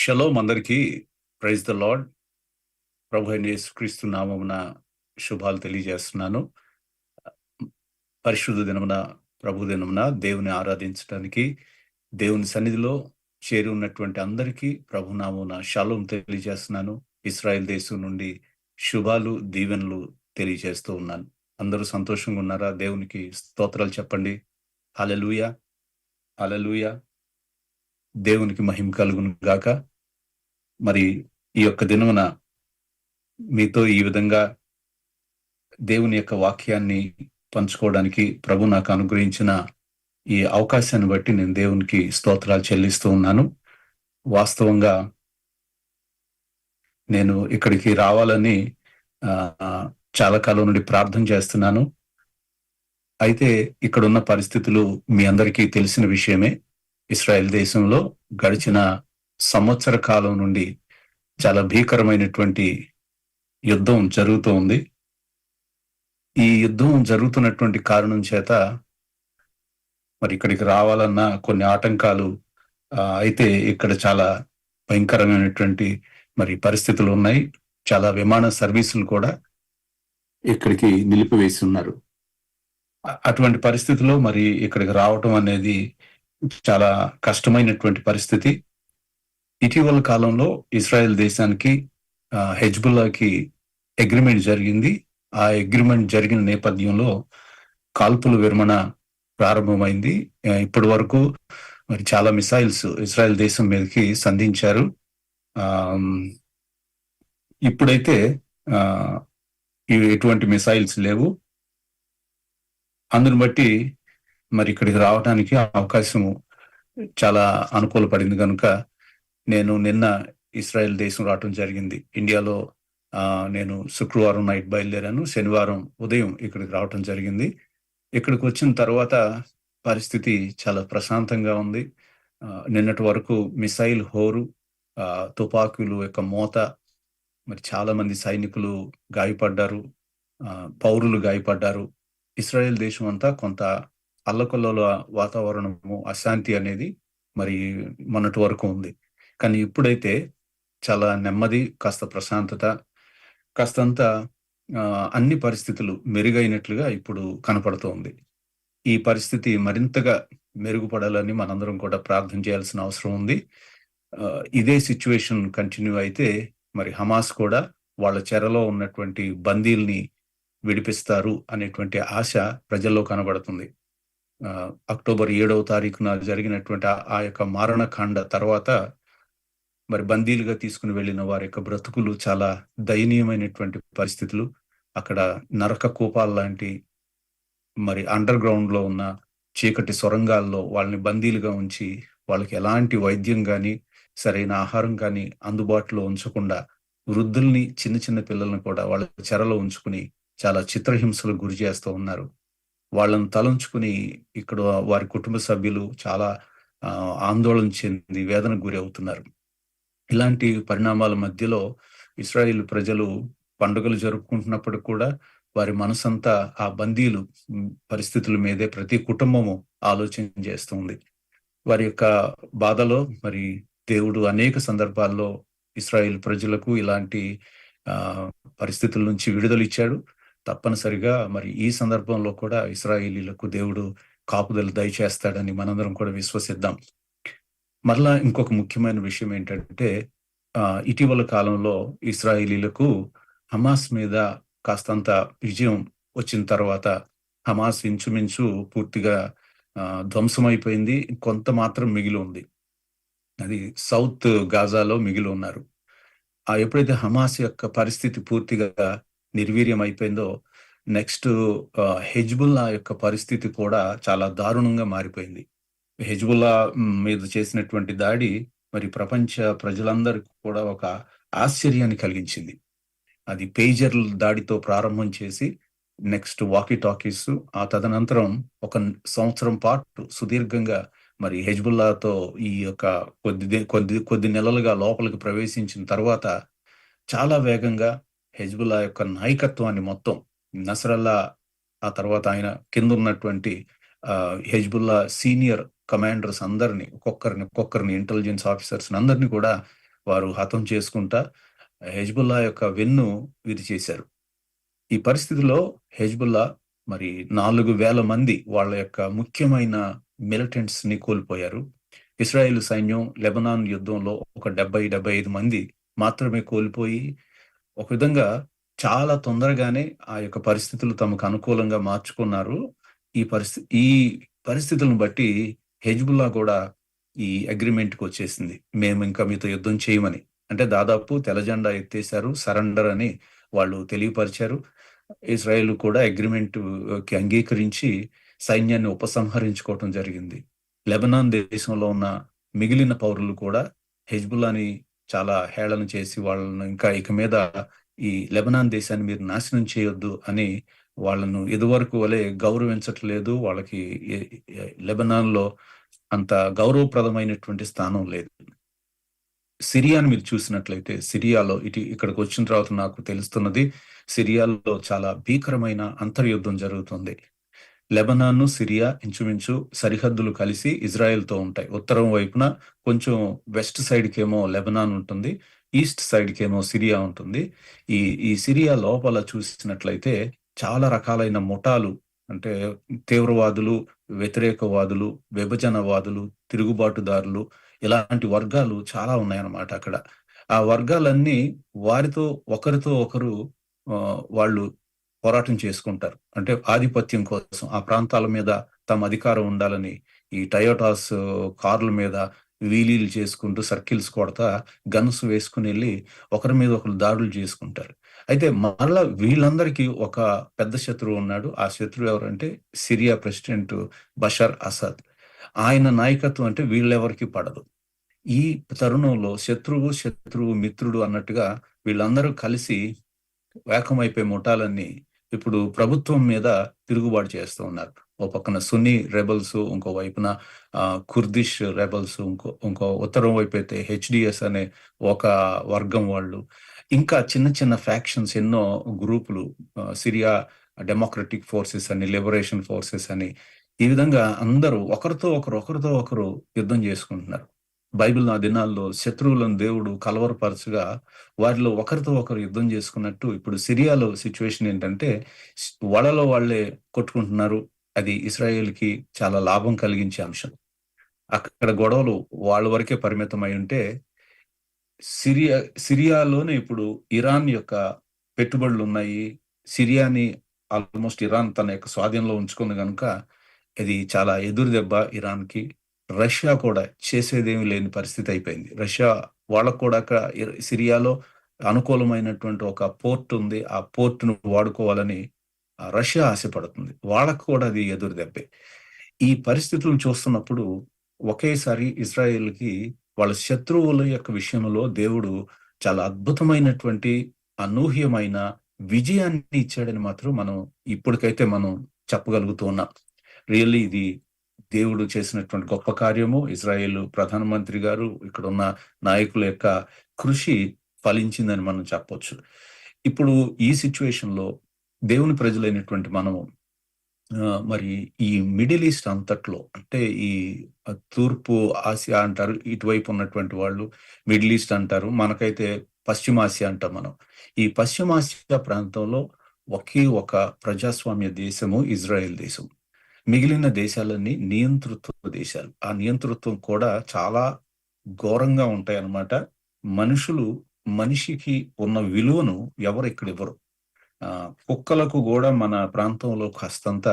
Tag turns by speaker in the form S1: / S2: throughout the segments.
S1: Shalom అందరికీ praise the lord. ప్రభు అయిన యేసుక్రీస్తు నామమున శుభాలు తెలియజేస్తున్నాను. పరిశుద్ధ దినమున ప్రభు దినమున దేవుని ఆరాధించడానికి దేవుని సన్నిధిలో చేరి ఉన్నటువంటి అందరికీ ప్రభు నామమున షలోం తెలియజేస్తున్నాను. ఇస్రాయెల్ దేశం నుండి శుభాలు దీవెనలు తెలియజేస్తూ ఉన్నాను. అందరూ సంతోషంగా ఉన్నారా? దేవునికి స్తోత్రాలు చెప్పండి. హలలుయ హలలుయ దేవునికి మహిమ కలుగును గాక. మరి ఈ యొక్క దినమున మీతో ఈ విధంగా దేవుని యొక్క వాక్యాన్ని పంచుకోవడానికి ప్రభు నాకు అనుగ్రహించిన ఈ అవకాశాన్ని బట్టి నేను దేవునికి స్తోత్రాలు చెల్లిస్తూ ఉన్నాను. వాస్తవంగా నేను ఇక్కడికి రావాలని చాలా కాలం నుండి ప్రార్థన చేస్తున్నాను. అయితే ఇక్కడున్న పరిస్థితులు మీ అందరికీ తెలిసిన విషయమే. ఇస్రాయెల్ దేశంలో గడిచిన సంవత్సర కాలం నుండి చాలా భీకరమైనటువంటి యుద్ధం జరుగుతూ ఉంది. ఈ యుద్ధం జరుగుతున్నటువంటి కారణం చేత మరి ఇక్కడికి రావాలన్న కొన్ని ఆటంకాలు అయితే ఇక్కడ చాలా భయంకరమైనటువంటి మరి పరిస్థితులు ఉన్నాయి. చాలా విమాన సర్వీసులు కూడా ఇక్కడికి నిలిపివేసి ఉన్నారు. అటువంటి పరిస్థితిలో మరి ఇక్కడికి రావటం అనేది చాలా కష్టమైనటువంటి పరిస్థితి. ఇటీవల కాలంలో ఇస్రాయెల్ దేశానికి హెజ్బుల్లాకి అగ్రిమెంట్ జరిగింది. ఆ అగ్రిమెంట్ జరిగిన నేపథ్యంలో కాల్పుల విరమణ ప్రారంభమైంది. ఇప్పటి వరకు మరి చాలా మిసైల్స్ ఇస్రాయెల్ దేశం మీదకి సంధించారు. ఇప్పుడైతే ఎటువంటి మిసైల్స్ లేవు. అందును బట్టి మరి ఇక్కడికి రావడానికి అవకాశం చాలా అనుకూలపడింది. కనుక నేను నిన్న ఇస్రాయెల్ దేశం రావటం జరిగింది. ఇండియాలో నేను శుక్రవారం నైట్ బయలుదేరాను. శనివారం ఉదయం ఇక్కడికి రావటం జరిగింది. ఇక్కడికి వచ్చిన తర్వాత పరిస్థితి చాలా ప్రశాంతంగా ఉంది. నిన్నటి వరకు మిసైల్ హోరు తుపాకులు యొక్క మోత మరి చాలా మంది సైనికులు గాయపడ్డారు. పౌరులు గాయపడ్డారు. ఇస్రాయెల్ దేశం అంతా కొంత అల్లకొల్లలో వాతావరణము అశాంతి అనేది మరి మొన్నటి వరకు ఉంది. కానీ ఇప్పుడైతే చాలా నెమ్మది కాస్త ప్రశాంతత కాస్తంత అన్ని పరిస్థితులు మెరుగైనట్లుగా ఇప్పుడు కనపడుతోంది ఈ పరిస్థితి మరింతగా మెరుగుపడాలని మనందరం కూడా ప్రార్థన చేయాల్సిన అవసరం ఉంది. ఇదే సిచ్యువేషన్ కంటిన్యూ అయితే మరి హమాస్ కూడా వాళ్ళ చెరలో ఉన్నటువంటి బందీల్ని విడిపిస్తారు అనేటువంటి ఆశ ప్రజల్లో కనబడుతుంది. అక్టోబర్ ఏడవ తారీఖున జరిగినటువంటి ఆ యొక్క మారణకాండ తర్వాత మరి బందీలుగా తీసుకుని వెళ్ళిన వారి యొక్క బ్రతుకులు చాలా దయనీయమైనటువంటి పరిస్థితులు. అక్కడ నరక కూపాల లాంటి మరి అండర్ గ్రౌండ్లో ఉన్న చీకటి సొరంగాల్లో వాళ్ళని బందీలుగా ఉంచి వాళ్ళకి ఎలాంటి వైద్యం కానీ సరైన ఆహారం కానీ అందుబాటులో ఉంచకుండా వృద్ధుల్ని చిన్న చిన్న పిల్లల్ని కూడా వాళ్ళ చెరలో ఉంచుకుని చాలా చిత్రహింసలు గురి చేస్తూ ఉన్నారు. వాళ్ళని తలంచుకుని ఇక్కడ వారి కుటుంబ సభ్యులు చాలా ఆందోళన చెంది వేదనకు గురి అవుతున్నారు. ఇలాంటి పరిణామాల మధ్యలో ఇస్రాయిల్ ప్రజలు పండుగలు జరుపుకుంటున్నప్పుడు కూడా వారి మనసంతా ఆ బందీలు పరిస్థితుల మీదే ప్రతి కుటుంబము ఆలోచన చేస్తుంది. వారి యొక్క బాధలో మరి దేవుడు అనేక సందర్భాల్లో ఇస్రాయిల్ ప్రజలకు ఇలాంటి ఆ పరిస్థితుల నుంచి విడుదల ఇచ్చాడు. తప్పనిసరిగా మరి ఈ సందర్భంలో కూడా ఇస్రాయిలీలకు దేవుడు కాపుదలు దయచేస్తాడని మనందరం కూడా విశ్వసిద్దాం. మరలా ఇంకొక ముఖ్యమైన విషయం ఏంటంటే ఇటీవల కాలంలో ఇస్రాయిలీలకు హమాస్ మీద కాస్తంత విజయం వచ్చిన తర్వాత హమాస్ ఇంచుమించు పూర్తిగా ధ్వంసమైపోయింది. కొంత మాత్రం మిగిలి ఉంది. అది సౌత్ గాజాలో మిగిలి ఉన్నారు. ఆ ఎప్పుడైతే హమాస్ యొక్క పరిస్థితి పూర్తిగా నిర్వీర్యం అయిపోయిందో నెక్స్ట్ హెజ్బుల్లా యొక్క పరిస్థితి కూడా చాలా దారుణంగా మారిపోయింది. హెజ్బుల్లా మీద చేసినటువంటి దాడి మరి ప్రపంచ ప్రజలందరికీ కూడా ఒక ఆశ్చర్యాన్ని కలిగించింది. అది పేజర్ దాడితో ప్రారంభం చేసి నెక్స్ట్ వాకీ టాకీస్ ఆ తదనంతరం ఒక సంవత్సరం పాటు సుదీర్ఘంగా మరి హెజ్బుల్లాతో ఈ యొక్క కొద్ది కొద్ది కొద్ది నెలలుగా లోపలికి ప్రవేశించిన తర్వాత చాలా వేగంగా హెజ్బుల్లా యొక్క నాయకత్వాన్ని మొత్తం నసరల్లా ఆ తర్వాత ఆయన కింద ఉన్నటువంటి హెజ్బుల్లా సీనియర్ కమాండర్స్ అందరిని ఒక్కొక్కరిని ఒక్కొక్కరిని ఇంటెలిజెన్స్ ఆఫీసర్స్ అందరినీ కూడా వారు హతం చేసుకుంటా హెజ్బుల్లా యొక్క వెన్ను విరిచేశారు ఈ పరిస్థితిలో హెజ్బుల్లా మరి నాలుగు వేల మంది వాళ్ళ యొక్క ముఖ్యమైన మిలిటెంట్స్ని కోల్పోయారు. ఇస్రాయేల్ సైన్యం లెబనాన్ యుద్ధంలో ఒక డెబ్బై డెబ్బై ఐదు మంది మాత్రమే కోల్పోయి ఒక విధంగా చాలా తొందరగానే ఆ యొక్క పరిస్థితులు తమకు అనుకూలంగా మార్చుకున్నారు. ఈ పరిస్థితి ఈ పరిస్థితులను బట్టి హెజ్బుల్లా కూడా ఈ అగ్రిమెంట్కి వచ్చేసింది. మేము ఇంకా మీతో యుద్ధం చేయమని. అంటే దాదాపు తెల్లజెండా ఎత్తేశారు సరెండర్ అని వాళ్ళు తెలియపరిచారు. ఇజ్రాయెల్ కూడా అగ్రిమెంట్కి అంగీకరించి సైన్యాన్ని ఉపసంహరించుకోవటం జరిగింది. లెబనాన్ దేశంలో ఉన్న మిగిలిన పౌరులు కూడా హెజ్బుల్లాని చాలా హేళన చేసి వాళ్ళను ఇంకా ఇక మీద ఈ లెబనాన్ దేశాన్ని మీరు నాశనం చేయొద్దు అని వాళ్ళను ఇదివరకు వలె గౌరవించట్లేదు. వాళ్ళకి లెబనాన్లో అంత గౌరవప్రదమైనటువంటి స్థానం లేదు. సిరియాని మీరు చూసినట్లయితే సిరియాలో ఇటు ఇక్కడికి వచ్చిన తర్వాత నాకు తెలుస్తున్నది సిరియాలో చాలా భీకరమైన అంతర్యుద్ధం జరుగుతుంది. లెబనాన్ సిరియా ఇంచుమించు సరిహద్దులు కలిసి ఇజ్రాయెల్తో ఉంటాయి. ఉత్తరం వైపున కొంచెం వెస్ట్ సైడ్ ఏమో లెబనాన్ ఉంటుంది ఈస్ట్ సైడ్ ఏమో సిరియా ఉంటుంది. ఈ ఈ సిరియా లోపల చూసినట్లయితే చాలా రకాలైన ముఠాలు అంటే తీవ్రవాదులు వ్యతిరేకవాదులు విభజనవాదులు తిరుగుబాటుదారులు ఇలాంటి వర్గాలు చాలా ఉన్నాయన్నమాట అక్కడ. ఆ వర్గాలన్నీ వారితో ఒకరితో ఒకరు వాళ్ళు పోరాటం చేసుకుంటారు. అంటే ఆధిపత్యం కోసం ఆ ప్రాంతాల మీద తమ అధికారం ఉండాలని ఈ టయోటాస్ కార్ల మీద వీలీలు చేసుకుంటూ సర్కిల్స్ కొడతా గన్స్ వేసుకుని వెళ్ళి ఒకరి మీద ఒకరు దాడులు చేసుకుంటారు. అయితే మళ్ళా వీళ్ళందరికీ ఒక పెద్ద శత్రువు ఉన్నాడు. ఆ శత్రువు ఎవరంటే సిరియా ప్రెసిడెంట్ బషర్ అసద్. ఆయన నాయకత్వం అంటే వీళ్ళెవరికి పడదు. ఈ తరుణంలో శత్రువు శత్రువు మిత్రుడు అన్నట్టుగా వీళ్ళందరూ కలిసి వేకమైపోయి ముఠాలన్నీ ఇప్పుడు ప్రభుత్వం మీద తిరుగుబాటు చేస్తూ ఉన్నారు. ఓ పక్కన సున్నీ రెబల్స్ ఇంకో వైపున కుర్దిష్ రెబల్స్ ఇంకో ఇంకో ఉత్తరం వైపు అయితే హెచ్డిఎస్ అనే ఒక వర్గం వాళ్ళు. ఇంకా చిన్న చిన్న ఫ్యాక్షన్స్ ఎన్నో గ్రూపులు సిరియా డెమోక్రటిక్ ఫోర్సెస్ అని లిబరేషన్ ఫోర్సెస్ అని ఈ విధంగా అందరూ ఒకరితో ఒకరు ఒకరితో ఒకరు యుద్ధం చేసుకుంటున్నారు. బైబిల్ నా దినాల్లో శత్రువులను దేవుడు కలవరపరచగా వారిలో ఒకరితో ఒకరు యుద్ధం చేసుకున్నట్టు ఇప్పుడు సిరియాలో సిచ్యువేషన్ ఏంటంటే వాళ్ళలో వాళ్ళే కొట్టుకుంటున్నారు. అది ఇస్రాయేల్కి చాలా లాభం కలిగించే అంశం. అక్కడ గొడవలు వాళ్ళ వరకే పరిమితం అయి ఉంటే సిరియా సిరియాలోనే ఇప్పుడు ఇరాన్ యొక్క పెట్టుబడులు ఉన్నాయి. సిరియాని ఆల్మోస్ట్ ఇరాన్ తన యొక్క స్వాధీనంలో ఉంచుకుంది కనుక ఇది చాలా ఎదురు దెబ్బ ఇరాన్కి. రష్యా కూడా చేసేదేమి లేని పరిస్థితి అయిపోయింది. రష్యా వాళ్ళకు కూడా సిరియాలో అనుకూలమైనటువంటి ఒక పోర్ట్ ఉంది. ఆ పోర్ట్ను వాడుకోవాలని రష్యా ఆశపడుతుంది. వాళ్ళకు కూడా అది ఎదురు దెబ్బే. ఈ పరిస్థితులను చూస్తున్నప్పుడు ఒకేసారి ఇజ్రాయెల్కి వాళ్ళ శత్రువుల యొక్క విషయంలో దేవుడు చాలా అద్భుతమైనటువంటి అనూహ్యమైన విజయాన్ని ఇచ్చాడని మాత్రం మనం ఇప్పటికైతే మనం చెప్పగలుగుతూ ఉన్నాం. రియల్లీ ఇది దేవుడు చేసినటువంటి గొప్ప కార్యము. ఇజ్రాయేల్ ప్రధానమంత్రి గారు ఇక్కడ ఉన్న నాయకుల యొక్క కృషి ఫలించిందని మనం చెప్పొచ్చు. ఇప్పుడు ఈ సిచ్యువేషన్లో దేవుని ప్రజలైనటువంటి మనము మరి ఈ మిడిల్ ఈస్ట్ అంతట్లో అంటే ఈ తూర్పు ఆసియా అంటారు ఇటువైపు ఉన్నటువంటి వాళ్ళు మిడిల్ ఈస్ట్ అంటారు మనకైతే పశ్చిమాసియా అంటాం మనం. ఈ పశ్చిమాసియా ప్రాంతంలో ఒకే ఒక ప్రజాస్వామ్య దేశము ఇజ్రాయెల్ దేశం. మిగిలిన దేశాలన్నీ నియంతృత్వ దేశాలు. ఆ నియంతృత్వం కూడా చాలా ఘోరంగా ఉంటాయి అన్నమాట మనుషులు మనిషికి ఉన్న విలువను ఎవరు ఇక్కడ ఇవ్వరు. ఆ కుక్కలకు కూడా మన ప్రాంతంలో కాస్తంత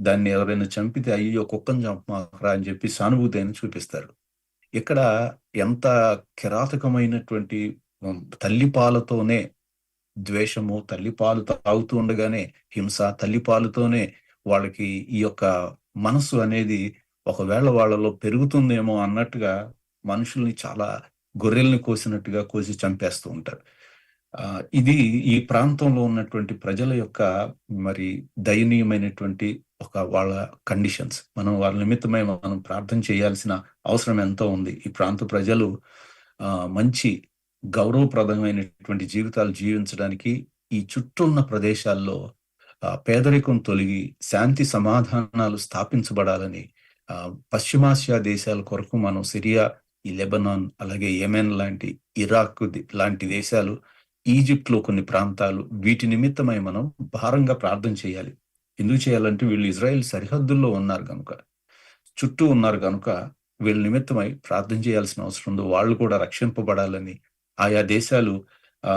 S1: దాన్ని ఎవరైనా చంపితే అయ్యో కుక్కను చంపమాకరా అని చెప్పి సానుభూతి అని చూపిస్తారు. ఇక్కడ ఎంత కిరాతకమైనటువంటి తల్లిపాలతోనే ద్వేషము తల్లిపాలు తాగుతూ ఉండగానే హింస తల్లిపాలుతోనే వాళ్ళకి ఈ యొక్క మనసు అనేది ఒకవేళ వాళ్ళలో పెరుగుతుందేమో అన్నట్టుగా మనుషుల్ని చాలా గొర్రెల్ని కోసినట్టుగా కోసి చంపేస్తూ ఉంటారు. ఆ ఇది ఈ ప్రాంతంలో ఉన్నటువంటి ప్రజల యొక్క మరి దయనీయమైనటువంటి ఒక వాళ్ళ కండిషన్స్. మనం వాళ్ళ నిమిత్తమై మనం ప్రార్థన చేయాల్సిన అవసరం ఎంతో ఉంది. ఈ ప్రాంత ప్రజలు ఆ మంచి గౌరవప్రదమైనటువంటి జీవితాలు జీవించడానికి ఈ చుట్టూ ఉన్న ప్రదేశాల్లో పేదరికం తొలగి శాంతి సమాధానాలు స్థాపించబడాలని ఆ, పశ్చిమాసియా దేశాల కొరకు మనం సిరియా ఈ లెబనాన్ అలాగే యెమెన్ లాంటి ఇరాక్ ది- లాంటి దేశాలు ఈజిప్ట్లో కొన్ని ప్రాంతాలు వీటి నిమిత్తమై మనం భారంగా ప్రార్థన చేయాలి. ఎందుకు చేయాలంటే వీళ్ళు ఇజ్రాయెల్ సరిహద్దుల్లో ఉన్నారు కనుక చుట్టూ ఉన్నారు కనుక వీళ్ళ నిమిత్తమై ప్రార్థన చేయాల్సిన అవసరం ఉంది వాళ్ళు కూడా రక్షింపబడాలని ఆయా దేశాలు ఆ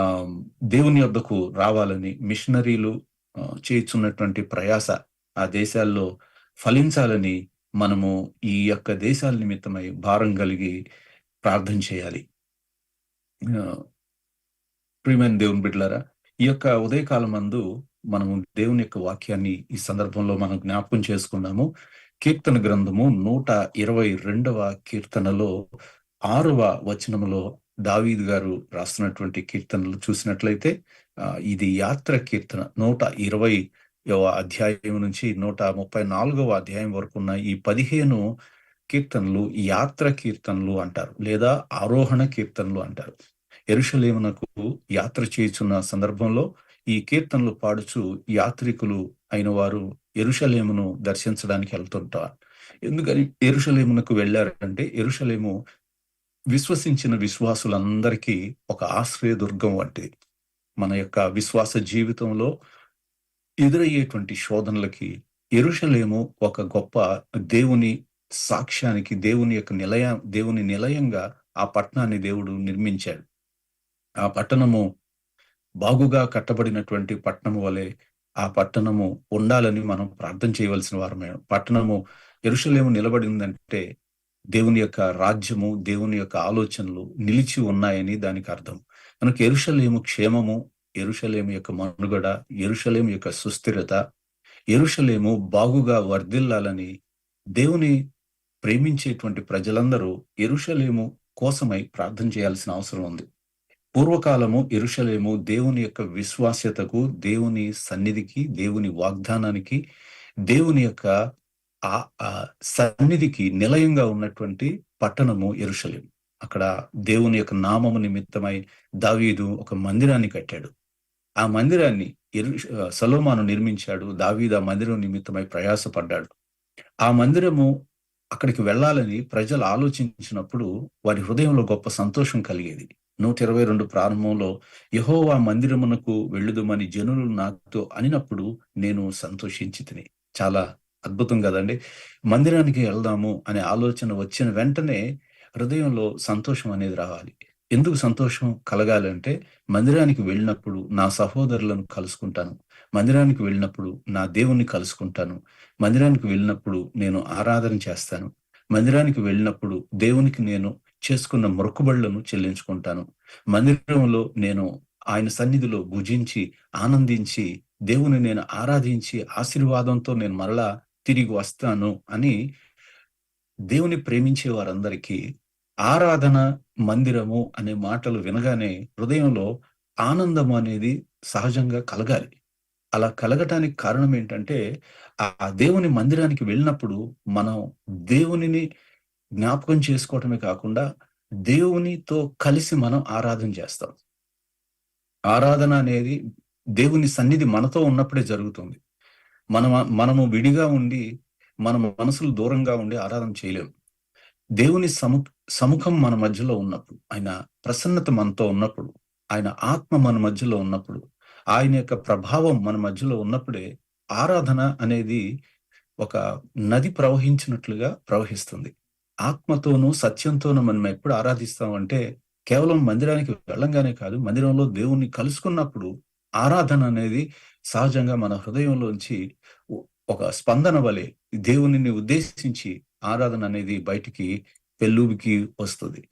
S1: దేవుని వద్దకు రావాలని మిషనరీలు ఆ, ప్రయాస ఆ దేశాల్లో ఫలించాలని మనము ఈ యొక్క దేశాల నిమిత్తమై భారం కలిగి ప్రార్థన చేయాలి. ఆ, ప్రియమైన దేవుని బిడ్డలారా ఈ యొక్క ఉదయకాలం మందు మనము దేవుని యొక్క వాక్యాన్ని ఈ సందర్భంలో మనం జ్ఞాపకం చేసుకున్నాము. కీర్తన గ్రంథము నూట ఇరవై రెండవ కీర్తనలో ఆరవ వచనములో దావీద్ గారు రాస్తున్నటువంటి కీర్తనలు చూసినట్లయితే ఇది యాత్ర కీర్తన. నూట ఇరవై అధ్యాయం నుంచి నూట ముప్పై నాలుగవ అధ్యాయం వరకు ఉన్న ఈ పదిహేను కీర్తనలు యాత్ర కీర్తనలు అంటారు లేదా ఆరోహణ కీర్తనలు అంటారు. ఎరుషలేమునకు యాత్ర చేయుచున్న సందర్భంలో ఈ కీర్తనలు పాడుచు యాత్రికులు అయిన వారు ఎరుషలేమును దర్శించడానికి వెళ్తుంటారు. ఎందుకని ఎరుషలేమునకు వెళ్ళారంటే ఎరుషలేము విశ్వసించిన విశ్వాసులందరికీ ఒక ఆశ్రయ దుర్గం వంటిది. మన యొక్క విశ్వాస జీవితంలో ఎదురయ్యేటువంటి శోధనలకి ఎరుషలేము ఒక గొప్ప దేవుని సాక్ష్యానికి దేవుని యొక్క నిలయ దేవుని నిలయంగా ఆ పట్టణాన్ని దేవుడు నిర్మించాడు. ఆ పట్టణము బాగుగా కట్టబడినటువంటి పట్టణము వలె ఆ పట్టణము ఉండాలని మనం ప్రార్థన చేయవలసిన వారమే. పట్టణము ఎరుషలేము నిలబడిందంటే దేవుని యొక్క రాజ్యము దేవుని యొక్క ఆలోచనలు నిలిచి ఉన్నాయని దానికి అర్థం. మనకు ఎరుషలేము క్షేమము ఎరుషలేము యొక్క మనుగడ ఎరుషలేము యొక్క సుస్థిరత ఎరుషలేము బాగుగా వర్ధిల్లాలని దేవుని ప్రేమించేటువంటి ప్రజలందరూ ఎరుషలేము కోసమై ప్రార్థన చేయాల్సిన అవసరం ఉంది. పూర్వకాలము ఎరుషలేము దేవుని యొక్క విశ్వాస్యతకు దేవుని సన్నిధికి దేవుని వాగ్దానానికి దేవుని యొక్క ఆ సన్నిధికి నిలయంగా ఉన్నటువంటి పట్టణము ఎరుషలేము. అక్కడ దేవుని యొక్క నామము నిమిత్తమై దావీదు ఒక మందిరాన్ని కట్టాడు. ఆ మందిరాన్ని సలోమాను నిర్మించాడు. దావీదు ఆ మందిరం నిమిత్తమై ప్రయాసపడ్డాడు. ఆ మందిరము అక్కడికి వెళ్ళాలని ప్రజలు ఆలోచించినప్పుడు వారి హృదయంలో గొప్ప సంతోషం కలిగేది. నూట ఇరవై రెండు ప్రారంభంలో యహోవా మందిరమునకు వెళ్ళుదమని జనులు నాతో అనినప్పుడు నేను సంతోషించి తిని. చాలా అద్భుతం కదండి? మందిరానికి వెళ్దాము అనే ఆలోచన వచ్చిన వెంటనే హృదయంలో సంతోషం అనేది రావాలి. ఎందుకు సంతోషం కలగాలంటే మందిరానికి వెళ్ళినప్పుడు నా సహోదరులను కలుసుకుంటాను. మందిరానికి వెళ్ళినప్పుడు నా దేవుణ్ణి కలుసుకుంటాను. మందిరానికి వెళ్ళినప్పుడు నేను ఆరాధన చేస్తాను. మందిరానికి వెళ్ళినప్పుడు దేవునికి నేను చేసుకున్న మొక్కుబళ్ళను చెల్లించుకుంటాను. మందిరంలో నేను ఆయన సన్నిధిలో భుజించి ఆనందించి దేవుని నేను ఆరాధించి ఆశీర్వాదంతో నేను మరలా తిరిగి వస్తాను అని దేవుని ప్రేమించే వారందరికీ ఆరాధన మందిరము అనే మాటలు వినగానే హృదయంలో ఆనందం అనేది సహజంగా కలగాలి. అలా కలగటానికి కారణం ఏంటంటే ఆ దేవుని మందిరానికి వెళ్ళినప్పుడు మనం దేవునిని జ్ఞాపకం చేసుకోవటమే కాకుండా దేవునితో కలిసి మనం ఆరాధన చేస్తాం. ఆరాధన అనేది దేవుని సన్నిధి మనతో ఉన్నప్పుడే జరుగుతుంది. మనం మనము విడిగా ఉండి మన మనసులు దూరంగా ఉండి ఆరాధన చేయలేము. దేవుని సము సముఖం మన మధ్యలో ఉన్నప్పుడు ఆయన ప్రసన్నత మనతో ఉన్నప్పుడు ఆయన ఆత్మ మన మధ్యలో ఉన్నప్పుడు ఆయన యొక్క ప్రభావం మన మధ్యలో ఉన్నప్పుడే ఆరాధన అనేది ఒక నది ప్రవహించినట్లుగా ప్రవహిస్తుంది. ఆత్మతోనూ సత్యంతోనూ మనం ఎప్పుడు ఆరాధిస్తామంటే కేవలం మందిరానికి వెళ్ళంగానే కాదు మందిరంలో దేవుణ్ణి కలుసుకున్నప్పుడు ఆరాధన అనేది సహజంగా మన హృదయంలోంచి ఒక స్పందన వలె దేవునిని ఉద్దేశించి ఆరాధన అనేది బయటికి పెళ్ళుబికి వస్తుంది.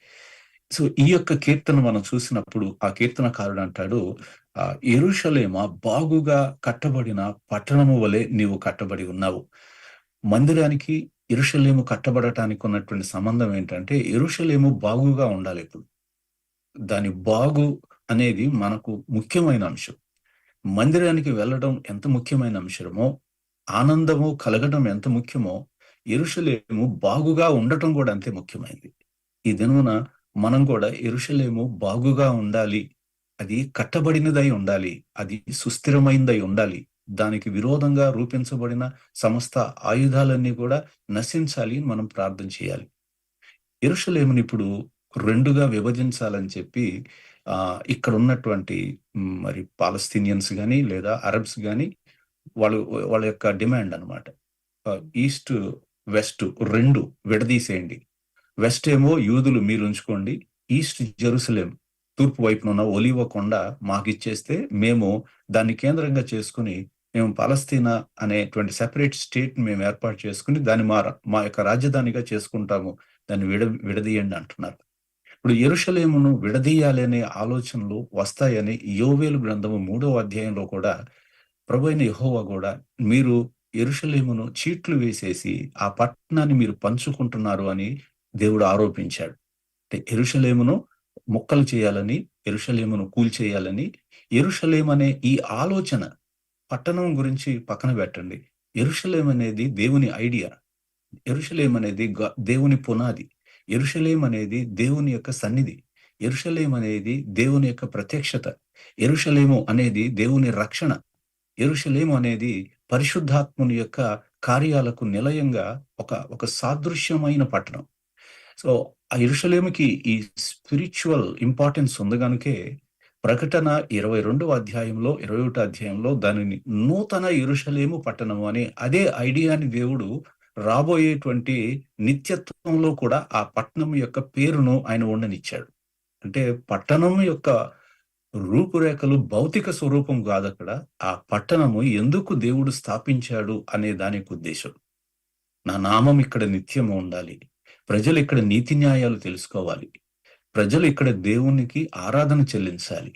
S1: సో ఈ యొక్క కీర్తన మనం చూసినప్పుడు ఆ కీర్తనకారుడు అంటాడు ఆ ఎరుషలేమ బాగుగా కట్టబడిన పట్టణము వలె నీవు కట్టబడి ఉన్నావు. మందిరానికి ఎరుషలేము కట్టబడటానికి ఉన్నటువంటి సంబంధం ఏంటంటే ఎరుషలేము బాగుగా ఉండాలి ఇప్పుడు. దాని బాగు అనేది మనకు ముఖ్యమైన అంశం. మందిరానికి వెళ్ళడం ఎంత ముఖ్యమైన అంశమో ఆనందము కలగడం ఎంత ముఖ్యమో ఎరుషలేము బాగుగా ఉండటం కూడా అంతే ముఖ్యమైనది. ఈ దినమున మనం కూడా ఎరుషలేము బాగుగా ఉండాలి. అది కట్టబడినదై ఉండాలి. అది సుస్థిరమైనదై ఉండాలి. దానికి విరోధంగా రూపించబడిన సమస్త ఆయుధాలన్నీ కూడా నశించాలి అని మనం ప్రార్థన చేయాలి. ఎరుషలేముని ఇప్పుడు రెండుగా విభజించాలని చెప్పి ఆ ఇక్కడ ఉన్నటువంటి మరి పాలస్తీనియన్స్ కానీ లేదా అరబ్స్ కానీ వాళ్ళు వాళ్ళ యొక్క డిమాండ్ అనమాట ఈస్ట్ వెస్ట్ రెండు విడదీసేయండి. వెస్ట్ ఏమో యూదులు మీరు ఉంచుకోండి ఈస్ట్ జెరూసలేం తూర్పు వైపున ఉన్న ఒలివ కొండ మాకు ఇచ్చేస్తే మేము దాన్ని కేంద్రంగా చేసుకుని మేము పాలస్తీనా అనేటువంటి సెపరేట్ స్టేట్ మేము ఏర్పాటు చేసుకుని దాన్ని మా మా యొక్క రాజధానిగా చేసుకుంటాము. దాన్ని విడ విడదీయండి అంటున్నారు. ఇప్పుడు ఎరుషలేమును విడదీయాలి అనే ఆలోచనలు వస్తాయని యోవేలు గ్రంథము మూడవ అధ్యాయంలో కూడా ప్రభు అయిన యహోవా కూడా మీరు ఎరుషలేమును చీట్లు వేసేసి ఆ పట్టణాన్ని మీరు పంచుకుంటున్నారు అని దేవుడు ఆరోపించాడు. అంటే ఎరుషలేమును మొక్కలు చేయాలని ఎరుషలేమును కూల్చేయాలని ఎరుషలేం అనే ఈ ఆలోచన పట్టణం గురించి పక్కన పెట్టండి. ఎరుషలేం అనేది దేవుని ఐడియా. ఎరుషలేం అనేది దేవుని పునాది. ఎరుషలేం అనేది దేవుని యొక్క సన్నిధి. ఎరుషలేం అనేది దేవుని యొక్క ప్రత్యక్షత. ఎరుషలేము అనేది దేవుని రక్షణ. ఎరుషలేము అనేది పరిశుద్ధాత్ముని యొక్క కార్యాలకు నిలయంగా ఒక ఒక సాదృశ్యమైన పట్టణం. సో ఆ ఇరుషలేమికి ఈ స్పిరిచువల్ ఇంపార్టెన్స్ ఉంది కనుకే ప్రకటన ఇరవై రెండవ అధ్యాయంలో ఇరవై ఒకటో అధ్యాయంలో దానిని నూతన ఇరుషలేము పట్టణము అనే అదే ఐడియాని దేవుడు రాబోయేటువంటి నిత్యత్వంలో కూడా ఆ పట్టణం యొక్క పేరును ఆయన ఉండనిచ్చాడు. అంటే పట్టణం యొక్క రూపురేఖలు భౌతిక స్వరూపం కాదు అక్కడ. ఆ పట్టణము ఎందుకు దేవుడు స్థాపించాడు అనే దానికి ఉద్దేశం. నా నామం ఇక్కడ నిత్యము ఉండాలి. ప్రజలు ఇక్కడ నీతి న్యాయాలు తెలుసుకోవాలి. ప్రజలు ఇక్కడ దేవునికి ఆరాధన చెల్లించాలి.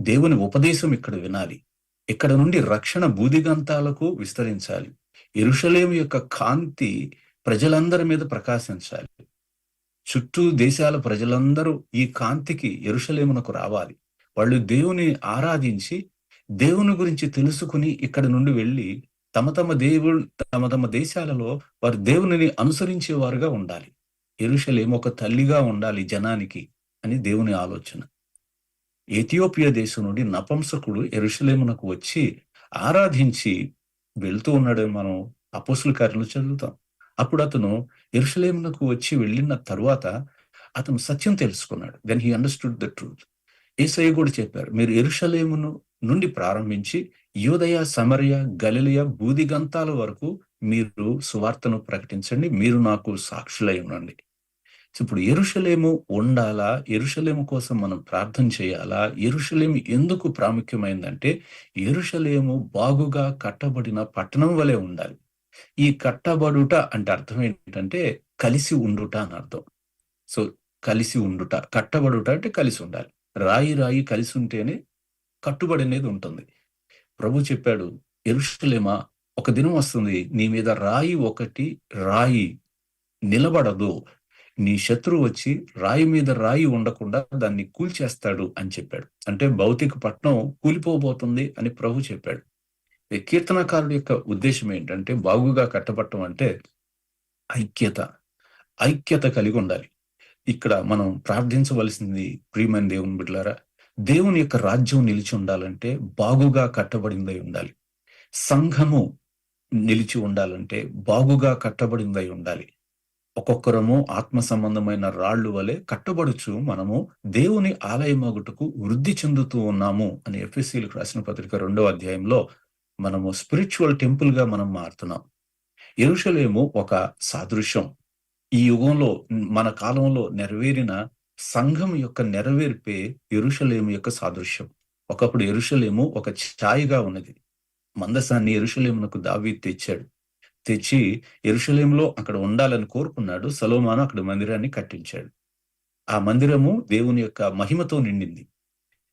S1: దేవుని ఉపదేశం ఇక్కడ వినాలి. ఇక్కడ నుండి రక్షణ బూదిగంతాలకు విస్తరించాలి. ఎరుషలేము యొక్క కాంతి ప్రజలందరి మీద ప్రకాశించాలి. చుట్టూ దేశాల ప్రజలందరూ ఈ కాంతికి ఎరుషలేమునకు రావాలి. వాళ్ళు దేవుని ఆరాధించి దేవుని గురించి తెలుసుకుని ఇక్కడ నుండి వెళ్ళి తమ తమ దేవుడు తమ తమ దేశాలలో వారి దేవునిని అనుసరించేవారుగా ఉండాలి. ఎరుషలేం ఒక తల్లిగా ఉండాలి జనానికి అని దేవుని ఆలోచన. ఎథియోపియా దేశం నుండి నపంసకుడు ఎరుషలేమునకు వచ్చి ఆరాధించి వెళ్తూ ఉన్నాడు మనం అపోసుల కార్యంలో చదువుతాం. అప్పుడు అతను ఎరుషలేమునకు వచ్చి వెళ్ళిన తరువాత అతను సత్యం తెలుసుకున్నాడు. Then he understood the truth Yesayya కూడా చెప్పారు మీరు ఎరుషలేమును నుండి ప్రారంభించి యోదయ సమరయ గలిలయ బూదిగంతాల వరకు మీరు సువార్తను ప్రకటించండి మీరు నాకు సాక్షులై ఉండండి. ఇప్పుడు ఎరుషలేము ఉండాలా? ఎరుషలేము కోసం మనం ప్రార్థన చేయాలా? ఎరుషలేము ఎందుకు ప్రాముఖ్యమైందంటే ఎరుషలేము బాగుగా కట్టబడిన పట్టణం వలె ఉండాలి. ఈ కట్టబడుట అంటే అర్థం ఏంటంటే కలిసి ఉండుట అని అర్థం. సో కలిసి ఉండుట కట్టబడుట అంటే కలిసి ఉండాలి. రాయి రాయి కలిసి ఉంటేనే కట్టుబడి అనేది ఉంటుంది. ప్రభు చెప్పాడు ఎరుషులేమా ఒక దినం వస్తుంది నీ మీద రాయి ఒకటి రాయి నిలబడదు. నీ శత్రువు వచ్చి రాయి మీద రాయి ఉండకుండా దాన్ని కూల్చేస్తాడు అని చెప్పాడు. అంటే భౌతిక పట్నం కూలిపోబోతుంది అని ప్రభు చెప్పాడు. కీర్తనకారుడి యొక్క ఉద్దేశం ఏంటంటే బాగుగా కట్టబట్టం అంటే ఐక్యత. ఐక్యత కలిగి ఉండాలి ఇక్కడ మనం ప్రార్థించవలసింది ప్రియమైన దేవుని బిడ్డలారా దేవుని యొక్క రాజ్యం నిలిచి ఉండాలంటే బాగుగా కట్టబడిందై ఉండాలి. సంఘము నిలిచి ఉండాలంటే బాగుగా కట్టబడిందై ఉండాలి. ఒక్కొక్కరము ఆత్మ సంబంధమైన రాళ్ళు వలె కట్టబడుచు మనము దేవుని ఆలయమగుటకు వృద్ధి చెందుతూ ఉన్నాము అని ఎఫ్ఎస్సీలకు రాసిన పత్రిక రెండో అధ్యాయంలో మనము స్పిరిచువల్ టెంపుల్గా మనం మారుతున్నాం. ఎరుషలేము ఒక సాదృశ్యం. ఈ యుగంలో మన కాలంలో నెరవేరిన సంఘం యొక్క నెరవేర్పే ఎరుషలేము యొక్క సాదృశ్యం. ఒకప్పుడు ఎరుషలేము ఒక ఛాయగా ఉన్నది. మందసాన్ని ఎరుషలేమునకు దావి తెచ్చాడు. తెచ్చి ఎరుషలేంలో అక్కడ ఉండాలని కోరుకున్నాడు. సలోమాను అక్కడ మందిరాన్ని కట్టించాడు. ఆ మందిరము దేవుని యొక్క మహిమతో నిండింది.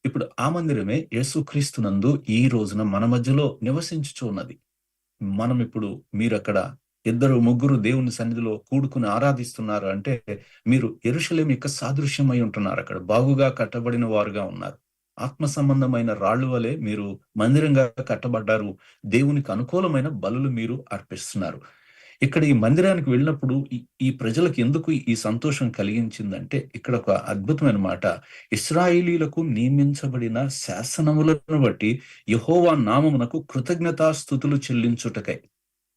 S1: ఇప్పుడు ఆ మందిరమే యేసుక్రీస్తునందు ఈ రోజున మన మధ్యలో నివసించుచున్నది. మనం ఇప్పుడు మీరు అక్కడ ఇద్దరు ముగ్గురు దేవుని సన్నిధిలో కూడుకుని ఆరాధిస్తున్నారు అంటే మీరు ఎరుషలేం యొక్క సాదృశ్యమై ఉంటున్నారు. అక్కడ బాగుగా కట్టబడిన వారుగా ఉన్నారు. ఆత్మ సంబంధమైన రాళ్ళు వలె మీరు మందిరంగా కట్టబడ్డారు. దేవునికి అనుకూలమైన బలులు మీరు అర్పిస్తున్నారు. ఇక్కడ ఈ మందిరానికి వెళ్ళినప్పుడు ఈ- ఈ ప్రజలకు ఎందుకు ఈ సంతోషం కలిగించిందంటే ఇక్కడ ఒక అద్భుతమైన మాట. ఇస్రాయిలీలకు నియమించబడిన శాసనములను బట్టి యహోవా నామమునకు కృతజ్ఞతాస్థుతులు చెల్లించుటకై.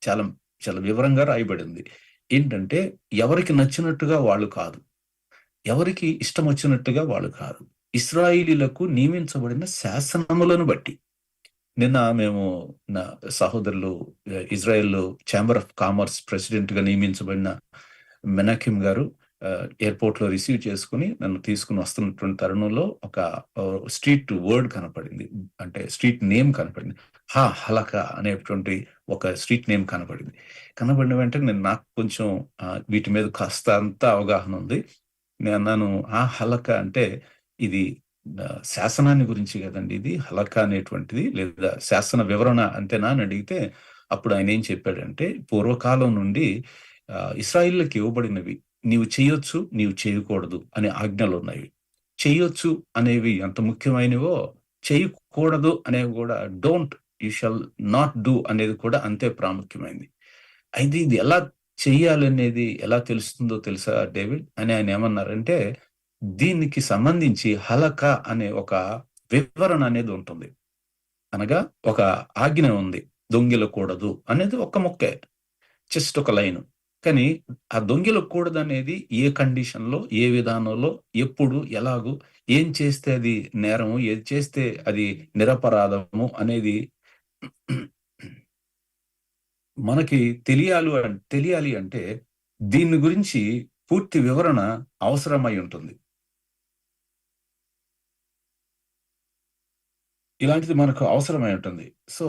S1: చాలా చాలా వివరంగా రాయబడింది. ఏంటంటే ఎవరికి నచ్చినట్టుగా వాళ్ళు కాదు. ఎవరికి ఇష్టం వచ్చినట్టుగా వాళ్ళు కాదు. ఇస్రాయిలీలకు నియమించబడిన శాసనములను బట్టి. నిన్న మేము నా సహోదరులు ఇజ్రాయెల్ ఛాంబర్ ఆఫ్ కామర్స్ ప్రెసిడెంట్గా నియమించబడిన మెనాకిమ్ గారు ఎయిర్పోర్ట్లో రిసీవ్ చేసుకుని నన్ను తీసుకుని వస్తున్నటువంటి తరుణంలో ఒక స్ట్రీట్ వర్డ్ కనపడింది. అంటే స్ట్రీట్ నేమ్ కనపడింది. హా హలక అనేటువంటి ఒక స్ట్రీట్ నేమ్ కనబడింది. కనబడిన వెంటనే నేను నాకు కొంచెం వీటి మీద కాస్త అంత అవగాహన ఉంది. నేను అన్నాను ఆ హలక అంటే ఇది శాసనాన్ని గురించి కదండి ఇది? హలక అనేటువంటిది లేదా శాసన వివరణ అంతేనా? అని అడిగితే అప్పుడు ఆయన ఏం చెప్పాడంటే పూర్వకాలం నుండి ఇస్రాయిల్లకి ఇవ్వబడినవి నీవు చేయొచ్చు నీవు చేయకూడదు అనే ఆజ్ఞలు ఉన్నాయి. చేయొచ్చు అనేవి ఎంత ముఖ్యమైనవో చేయకూడదు అనేవి కూడా don't you shall not do అనేది కూడా అంతే ప్రాముఖ్యమైంది. అయితే ఇది ఎలా చెయ్యాలనేది ఎలా తెలుస్తుందో తెలుసా డేవిడ్? అని ఆయన ఏమన్నారంటే దీనికి సంబంధించి హలక అనే ఒక వివరణ అనేది ఉంటుంది. అనగా ఒక ఆజ్ఞ ఉంది దొంగిలకూడదు అనేది ఒక మొక్కే జస్ట్ ఒక లైన్. కానీ ఆ దొంగిలకూడదు అనేది ఏ కండిషన్లో ఏ విధానంలో ఎప్పుడు ఎలాగూ ఏం చేస్తే అది నేరము ఏది చేస్తే అది నిరపరాధము అనేది మనకి తెలియాలి తెలియాలి అంటే దీని గురించి పూర్తి వివరణ అవసరమై ఉంటుంది. ఇలాంటిది మనకు అవసరమై ఉంటుంది. సో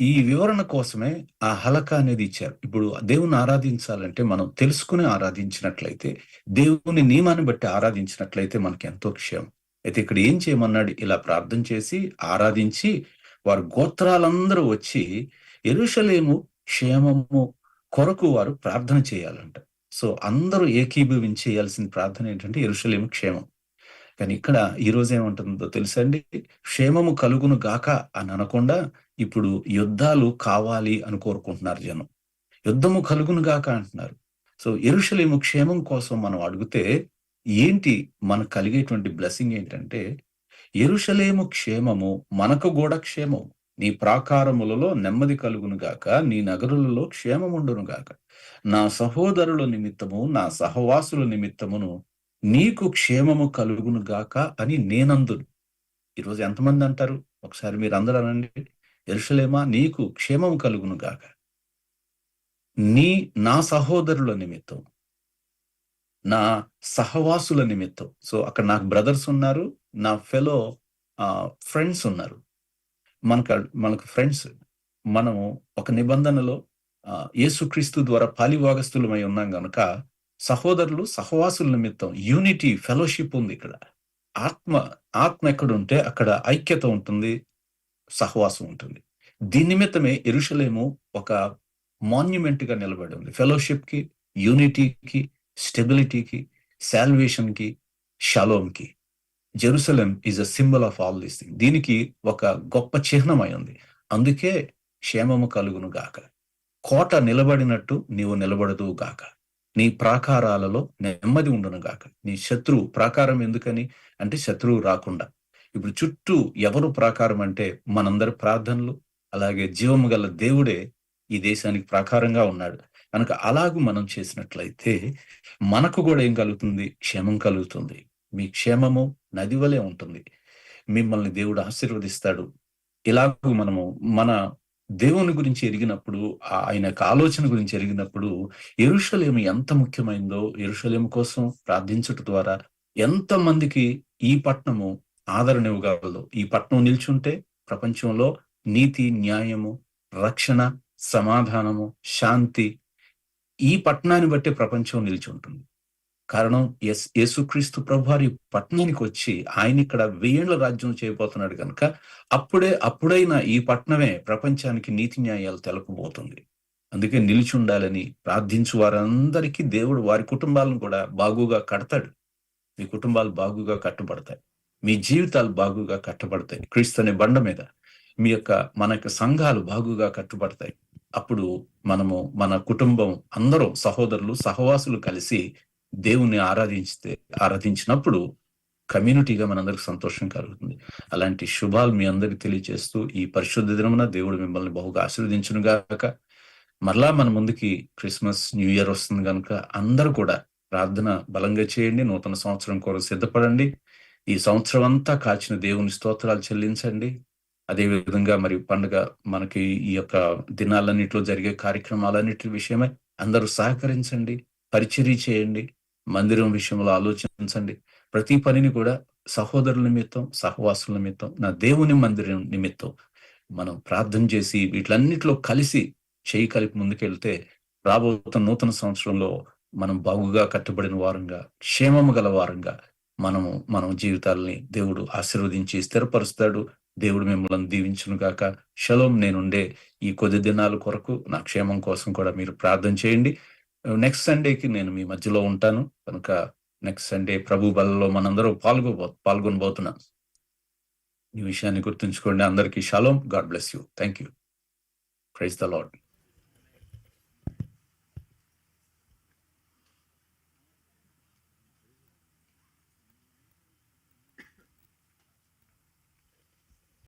S1: ఈ వివరణ కోసమే ఆ హలక అనేది ఇచ్చారు. ఇప్పుడు దేవుని ఆరాధించాలంటే మనం తెలుసుకుని ఆరాధించినట్లయితే దేవుని నియమాన్ని బట్టి ఆరాధించినట్లయితే మనకి ఎంతో క్షేమం. అయితే ఇక్కడ ఏం చేయమన్నాడు? ఇలా ప్రార్థన చేసి ఆరాధించి వారు గోత్రాలందరూ వచ్చి ఎరుషలేము క్షేమము కొరకు వారు ప్రార్థన చేయాలంట. సో అందరూ ఏకీభవించి చేయాల్సిన ప్రార్థన ఏంటంటే ఎరుషలేము క్షేమం. కానీ ఇక్కడ ఈ రోజు ఏమంటుందో తెలుసా అండి? క్షేమము కలుగును గాక అని అనకుండా ఇప్పుడు యుద్ధాలు కావాలి అని కోరుకుంటున్నారు జనం. యుద్ధము కలుగును గాక అంటున్నారు. సో ఎరుషలేము క్షేమం కోసం మనం అడిగితే ఏంటి మనకు కలిగేటువంటి బ్లెస్సింగ్ ఏంటంటే ఎరుషలేము క్షేమము మనకు కూడా క్షేమము. నీ ప్రాకారములలో నెమ్మది కలుగును గాక నీ నగరులలో క్షేమముండునుగాక నా సహోదరుల నిమిత్తము నా సహవాసుల నిమిత్తమును నీకు క్షేమము కలుగును గాక అని నేనందును. ఈరోజు ఎంతమంది అంటారు? ఒకసారి మీరు అందరూ అనండి. ఎరుషలేమా నీకు క్షేమము కలుగునుగాక నీ నా సహోదరుల నిమిత్తం నా సహవాసుల నిమిత్తం. సో అక్కడ నాకు బ్రదర్స్ ఉన్నారు నా ఫెలో ఫ్రెండ్స్ ఉన్నారు. మనకు మనకు ఫ్రెండ్స్ మనము ఒక నిబంధనలో యేసుక్రీస్తు ద్వారా పాలివాగస్తులమై ఉన్నాం గనుక సహోదరులు సహవాసుల నిమిత్తం యూనిటీ ఫెలోషిప్ ఉంది ఇక్కడ. ఆత్మ ఆత్మ ఎక్కడ ఉంటే అక్కడ ఐక్యత ఉంటుంది సహవాసం ఉంటుంది. దీని నిమిత్తమే ఎరుషలేము ఒక మాన్యుమెంట్గా నిలబడి ఉంది. ఫెలోషిప్కి యూనిటీకి స్టెబిలిటీకి శాల్వేషన్కి కి జెరూసలం కి is a symbol of all these thing దీనికి ఒక గొప్ప చిహ్నం ఉంది. అందుకే క్షేమము కలుగును గాక. కోట నిలబడినట్టు నీవు నిలబడదు గాక. నీ ప్రాకారాలలో నెమ్మది ఉండును గాక. నీ శత్రువు ప్రాకారం ఎందుకని? అంటే శత్రువు రాకుండా. ఇప్పుడు చుట్టూ ఎవరు ప్రాకారం అంటే మనందరి ప్రార్థనలు అలాగే జీవము గల దేవుడే ఈ దేశానికి ప్రాకారంగా ఉన్నాడు. కనుక అలాగూ మనం చేసినట్లయితే మనకు కూడా ఏం కలుగుతుంది? క్షేమం కలుగుతుంది. మీ క్షేమము నది వలె ఉంటుంది. మిమ్మల్ని దేవుడు ఆశీర్వదిస్తాడు. ఇలాగూ మనము మన దేవుని గురించి ఎరిగినప్పుడు ఆయన యొక్క ఆలోచన గురించి ఎరిగినప్పుడు ఎరుషలేము ఎంత ముఖ్యమైందో ఎరుషలేము కోసం ప్రార్థించటం ద్వారా ఎంత మందికి ఈ పట్టణము ఆదరణ ఇవ్వగలదు ఈ పట్టణం నిల్చుంటే ప్రపంచంలో నీతి న్యాయము రక్షణ సమాధానము శాంతి ఈ పట్టణాన్ని బట్టి ప్రపంచం నిలిచి ఉంటుంది కారణం ఎస్ యేసుక్రీస్తు ప్రభువారి పట్టణానికి వచ్చి ఆయన ఇక్కడ వెయ్యేళ్ళ రాజ్యం చేయబోతున్నాడు కనుక అప్పుడే అప్పుడైనా ఈ పట్టణమే ప్రపంచానికి నీతి న్యాయాలు తెలపబోతుంది. అందుకే నిలిచి ఉండాలని ప్రార్థించు వారందరికీ దేవుడు వారి కుటుంబాలను కూడా బాగుగా కడతాడు. మీ కుటుంబాలు బాగుగా కట్టబడతాయి. మీ జీవితాలు బాగుగా కట్టబడతాయి. క్రీస్తు అనే బండ మీద మీ యొక్క మన యొక్క సంఘాలు బాగుగా కట్టుబడతాయి. అప్పుడు మనము మన కుటుంబం అందరూ సహోదరులు సహవాసులు కలిసి దేవుణ్ణి ఆరాధించితే ఆరాధించినప్పుడు కమ్యూనిటీగా మనందరికి సంతోషం కలుగుతుంది. అలాంటి శుభాలు మీ అందరికి తెలియజేస్తూ ఈ పరిశుద్ధ దినమున దేవుడు మిమ్మల్ని బహుగా ఆశీర్వదించును గాక. మరలా మన ముందుకి క్రిస్మస్ న్యూ ఇయర్ వస్తుంది కనుక అందరూ కూడా ప్రార్థన బలంగా చేయండి నూతన సంవత్సరం కొరకు సిద్ధపడండి. ఈ సంవత్సరం అంతా కాచిన దేవుని స్తోత్రాలు చెల్లించండి. అదే విధంగా మరి పండుగ మనకి ఈ యొక్క దినాలన్నింటిలో జరిగే కార్యక్రమాలన్నిటి విషయమై అందరూ సహకరించండి పరిచర్య చేయండి మందిరం విషయంలో ఆలోచించండి. ప్రతి పనిని కూడా సహోదరుల నిమిత్తం సహవాసుల నిమిత్తం నా దేవుని మందిరం నిమిత్తం మనం ప్రార్థన చేసి వీటిలన్నిటిలో కలిసి చేయి కలిపి ముందుకెళ్తే రాబోతున్న నూతన సంవత్సరంలో మనం బాగుగా కట్టుబడిన వారంగా క్షేమము గల వారంగా మనము మనం జీవితాలని దేవుడు ఆశీర్వదించి స్థిరపరుస్తాడు. దేవుడు మిమ్మల్ని దీవించును గాక షలోం నేనుండే ఈ కొద్ది దినాల కొరకు నా క్షేమం కోసం కూడా మీరు ప్రార్థన చేయండి. నెక్స్ట్ సండేకి నేను మీ మధ్యలో ఉంటాను. కనుక నెక్స్ట్ సండే ప్రభు బలలో మనందరూ పాల్గొ పాల్గొనబోతున్నాం. ఈ విషయాన్ని గుర్తుంచుకోండి అందరికీ. Shalom God bless you. Thank you praise the Lord